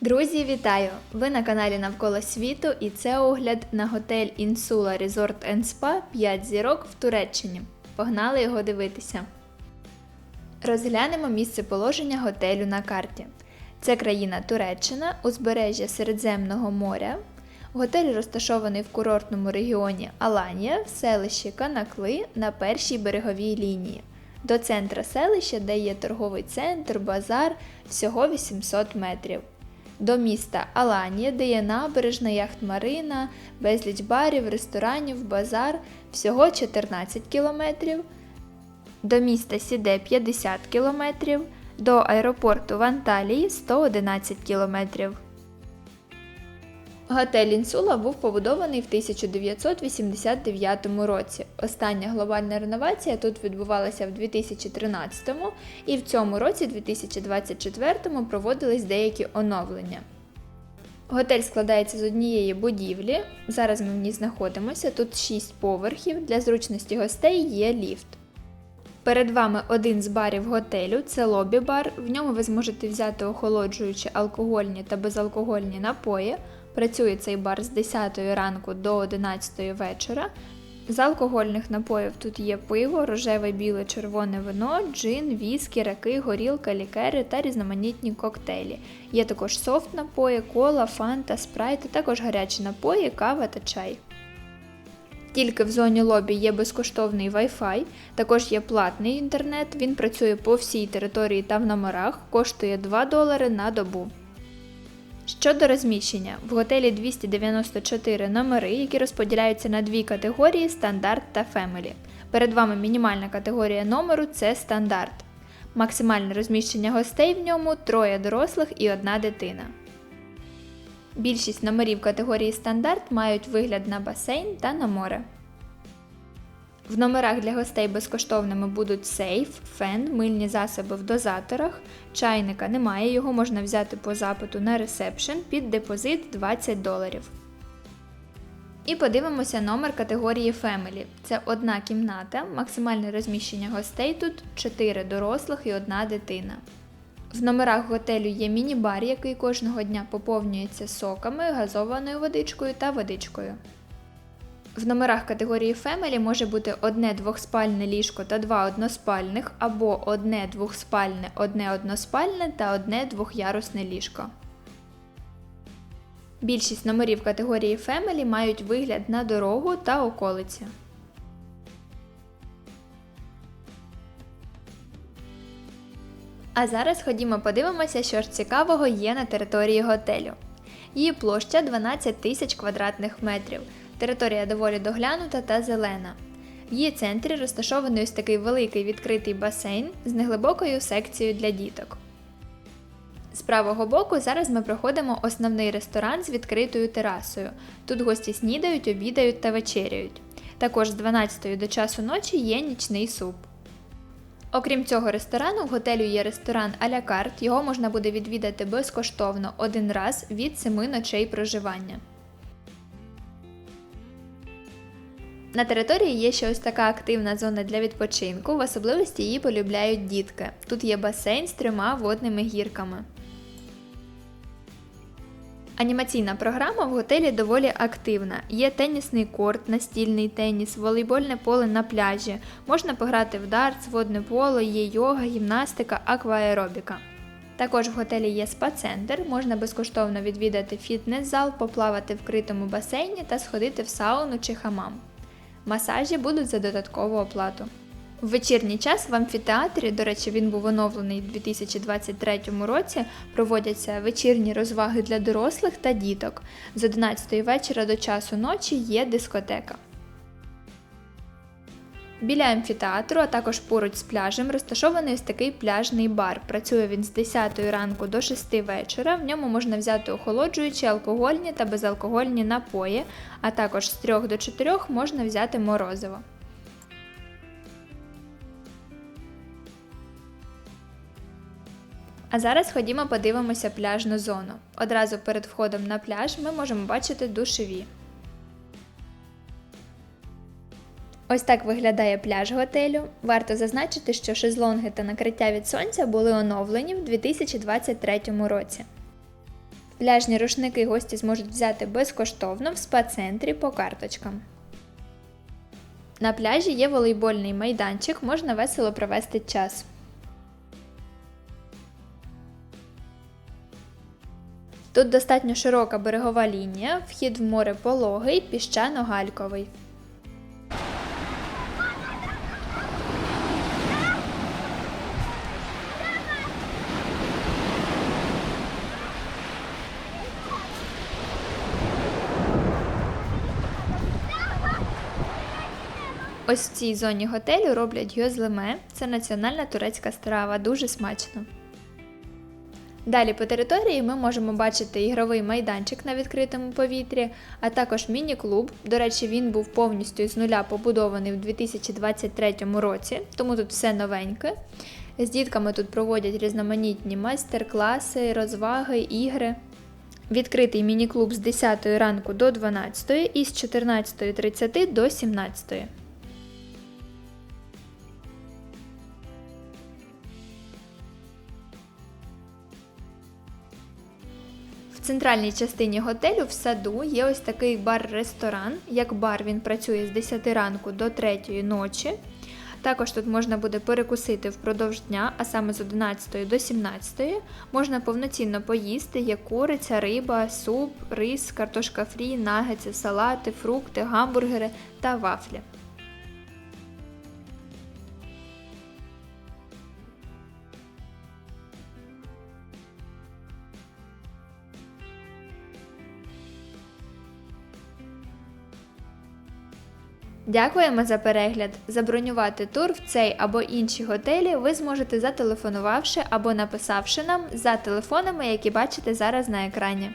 Друзі, вітаю! Ви на каналі Навколо світу і це огляд на готель Insula Resort and Spa 5 зірок в Туреччині. Погнали його дивитися. Розглянемо місце положення готелю на карті. Це країна Туреччина, узбережжя Середземного моря. Готель розташований в курортному регіоні Аланія в селищі Канакли на першій береговій лінії. До центра селища, де є торговий центр, базар, всього 800 метрів. До міста Аланія, де є набережна, яхт-марина, безліч барів, ресторанів, базар, всього 14 кілометрів. До міста Сіде 50 кілометрів, до аеропорту в Анталії 111 кілометрів. Готель Інсула був побудований в 1989 році. Остання глобальна реновація тут відбувалася в 2013 і в цьому році, 2024, проводились деякі оновлення. Готель складається з однієї будівлі. Зараз ми в ній знаходимося. Тут 6 поверхів. Для зручності гостей є ліфт. Перед вами один з барів готелю це лобі-бар. В ньому ви зможете взяти охолоджуючі алкогольні та безалкогольні напої. Працює цей бар з 10 ранку до 11 вечора. З алкогольних напоїв тут є пиво, рожеве, біле, червоне вино, джин, віскі, раки, горілка, лікери та різноманітні коктейлі. Є також софт напої, кола, фанта, спрайт, а також гарячі напої, кава та чай. Тільки в зоні лобі є безкоштовний Wi-Fi, також є платний інтернет, він працює по всій території та в номерах, коштує 2 долари на добу. Щодо розміщення, в готелі 294 номери, які розподіляються на дві категорії стандарт та фемелі. Перед вами мінімальна категорія номеру це стандарт. Максимальне розміщення гостей в ньому троє дорослих і одна дитина. Більшість номерів категорії стандарт мають вигляд на басейн та на море. В номерах для гостей безкоштовними будуть сейф, фен, мильні засоби в дозаторах, чайника немає, його можна взяти по запиту на ресепшн під депозит 20 доларів. І подивимося номер категорії Family. Це одна кімната, максимальне розміщення гостей тут 4 дорослих і одна дитина. В номерах готелю є міні-бар, який кожного дня поповнюється соками, газованою водичкою та водичкою. В номерах категорії Family може бути одне двохспальне ліжко та два односпальних, або одне двохспальне, одне односпальне та одне двохярусне ліжко. Більшість номерів категорії Family мають вигляд на дорогу та околиці. А зараз ходімо подивимося, що ж цікавого є на території готелю. Її площа 12 тисяч квадратних метрів. Територія доволі доглянута та зелена. В її центрі розташований ось такий великий відкритий басейн з неглибокою секцією для діток. З правого боку зараз ми проходимо основний ресторан з відкритою терасою. Тут гості снідають, обідають та вечеряють. Також з 12 до часу ночі є нічний суп. Окрім цього ресторану, в готелю є ресторан а-ля карт, його можна буде відвідати безкоштовно один раз від 7 ночей проживання. На території є ще ось така активна зона для відпочинку, в особливості її полюбляють дітки. Тут є басейн з трьома водними гірками. Анімаційна програма в готелі доволі активна. Є тенісний корт, настільний теніс, волейбольне поле на пляжі. Можна пограти в дартс, водне поло, є йога, гімнастика, акваеробіка. Також в готелі є спа-центр, можна безкоштовно відвідати фітнес-зал, поплавати в критому басейні та сходити в сауну чи хамам. Масажі будуть за додаткову оплату. В вечірній час в амфітеатрі, до речі, він був оновлений у 2023 році, проводяться вечірні розваги для дорослих та діток. З 11 вечора до часу ночі є дискотека. Біля амфітеатру, а також поруч з пляжем, розташований ось такий пляжний бар. Працює він з 10 ранку до 6 вечора. В ньому можна взяти охолоджуючі алкогольні та безалкогольні напої, а також з 3 до 4 можна взяти морозиво. А зараз ходімо подивимося пляжну зону. Одразу перед входом на пляж ми можемо бачити душеві. Ось так виглядає пляж готелю. Варто зазначити, що шезлонги та накриття від сонця були оновлені в 2023 році. Пляжні рушники гості зможуть взяти безкоштовно в спа-центрі по карточкам. На пляжі є волейбольний майданчик, можна весело провести час. Тут достатньо широка берегова лінія, вхід в море пологий, піщано-гальковий. Ось в цій зоні готелю роблять гьозлеме. Це національна турецька страва, дуже смачно. Далі по території ми можемо бачити ігровий майданчик на відкритому повітрі, а також міні-клуб. До речі, він був повністю з нуля побудований в 2023 році, тому тут все новеньке. З дітками тут проводять різноманітні майстер-класи, розваги, ігри. Відкритий міні-клуб з 10 ранку до 12 і з 14.30 до 17. Центральній частині готелю в саду є ось такий бар-ресторан. Як бар він працює з 10 ранку до 3 ночі. Також тут можна буде перекусити впродовж дня, а саме з 11 до 17. Можна повноцінно поїсти, є куриця, риба, суп, рис, картошка фрі, нагетси, салати, фрукти, гамбургери та вафлі. Дякуємо за перегляд. Забронювати тур в цей або інші готелі ви зможете зателефонувавши або написавши нам за телефонами, які бачите зараз на екрані.